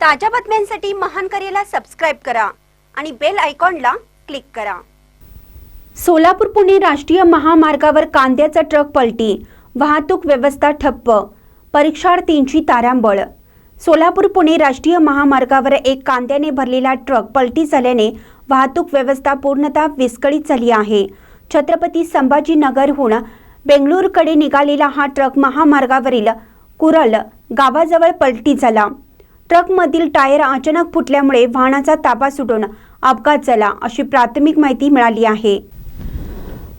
ताज्या बातम्यांसाठी महान करेला सबस्क्राईब करा आणि बेल आयकॉनला क्लिक करा. सोलापूर पुणे राष्ट्रीय महामार्गावर कांद्याचा ट्रक पलटी. वाहतूक व्यवस्था ठप्प. परीक्षार्थींची तारांबळ. सोलापूर पुणे राष्ट्रीय महामार्गावर एक कांद्याने भरलेला ट्रक पलटी झाल्याने वाहतूक व्यवस्था पूर्णतः विस्कळीत झाली आहे. छत्रपती संभाजीनगरहून बेंगळूरकडे निघालेला हा ट्रक महामार्गावरील कुरल गावाजवळ पलटी झाला. ट्रकमधील टायर अचानक फुटल्यामुळे वाहनाचा ताबा सुटून अपघात झाला अशी प्राथमिक माहिती मिळाली आहे.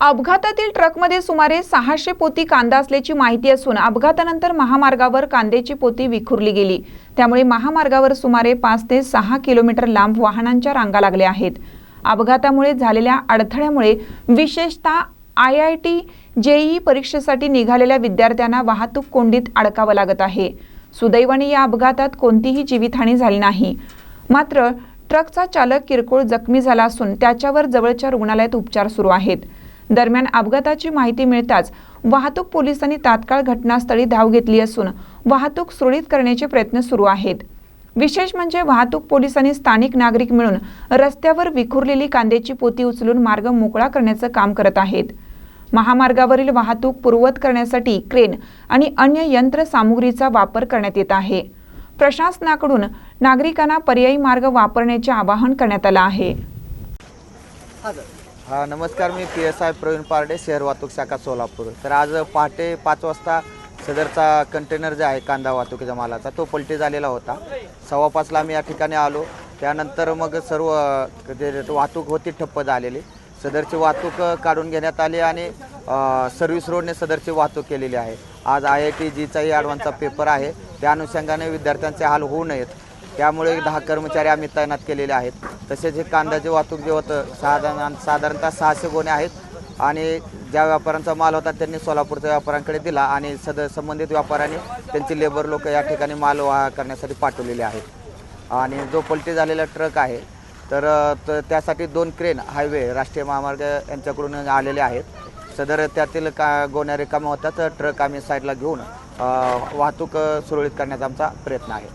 अपघातातील ट्रकमध्ये सुमारे सहाशे पोती कांदा असल्याची माहिती असून अपघातानंतर महामार्गावर कांद्याची पोती विखुरली गेली. त्यामुळे महामार्गावर सुमारे पाच ते सहा किलोमीटर लांब वाहनांच्या रांगा लागल्या आहेत. अपघातामुळे झालेल्या अडथळ्यामुळे विशेषतः आय आय टी जेईई परीक्षेसाठी निघालेल्या विद्यार्थ्यांना वाहतूक कोंडीत अडकावं लागत आहे. सुदैवाने या अपघातात कोणतीही जीवितहानी झाली नाही. मात्र ट्रकचा चालक किरकोळ जखमी झाला असून त्याच्यावर जवळच्या रुग्णालयात उपचार सुरू आहेत. दरम्यान अपघाताची माहिती मिळताच वाहतूक पोलिसांनी तात्काळ घटनास्थळी धाव घेतली असून वाहतूक सुरळीत करण्याचे प्रयत्न सुरू आहेत. विशेष म्हणजे वाहतूक पोलिसांनी स्थानिक नागरिक मिळून रस्त्यावर विखुरलेली कांद्याची पोती उचलून मार्ग मोकळा करण्याचं काम करत आहेत. महामार्गावरील वाहतूक पूर्ववत करण्यासाठी क्रेन आणि अन्य यंत्रसामुग्रीचा वापर करण्यात येत आहे. प्रशासनाकडून नागरिकांना पर्यायी मार्ग वापरण्याचे आवाहन करण्यात आलं आहे. हा नमस्कार मी P S I Praveen Parde शहर वाहतूक शाखा सोलापूर. तर आज पहाटे पाच वाजता सदरचा कंटेनर जे आहे कांदा वाहतुकीचा मालाचा तो पलटी झालेला होता. सव्वा पाचला आम्ही या ठिकाणी आलो. त्यानंतर मग सर्व जे वाहतूक होती ठप्प झालेली. सदरची वाहतूक काढून घेण्यात आली आणि सर्व्हिस रोडने सदरची वाहतूक केलेली आहे. आज आय आय टी जीचाही ॲडव्हान्सचा पेपर आहे. त्या अनुषंगाने विद्यार्थ्यांचे हाल होऊ नयेत. त्यामुळे दहा कर्मचारी आम्ही तैनात केलेले आहेत. तसेच हे कांद्याची वाहतूक जे होतं साधारण साधारणतः सहाशे गोणे आहेत. आणि ज्या व्यापाऱ्यांचा माल होता त्यांनी सोलापूरच्या व्यापाऱ्यांकडे दिला आणि सद संबंधित व्यापाऱ्यांनी त्यांची लेबर लोक या ठिकाणी माल वाह करण्यासाठी पाठवलेले आहेत. आणि जो पलटी झालेला ट्रक आहे तर त- त्यासाठी दोन क्रेन हायवे राष्ट्रीय महामार्ग यांच्याकडून आलेले आहेत. सदर त्यातील का गोण्या रिकामा होतात ट्रक आम्ही साईडला घेऊन वाहतूक सुरळीत करण्याचा आमचा प्रयत्न आहे.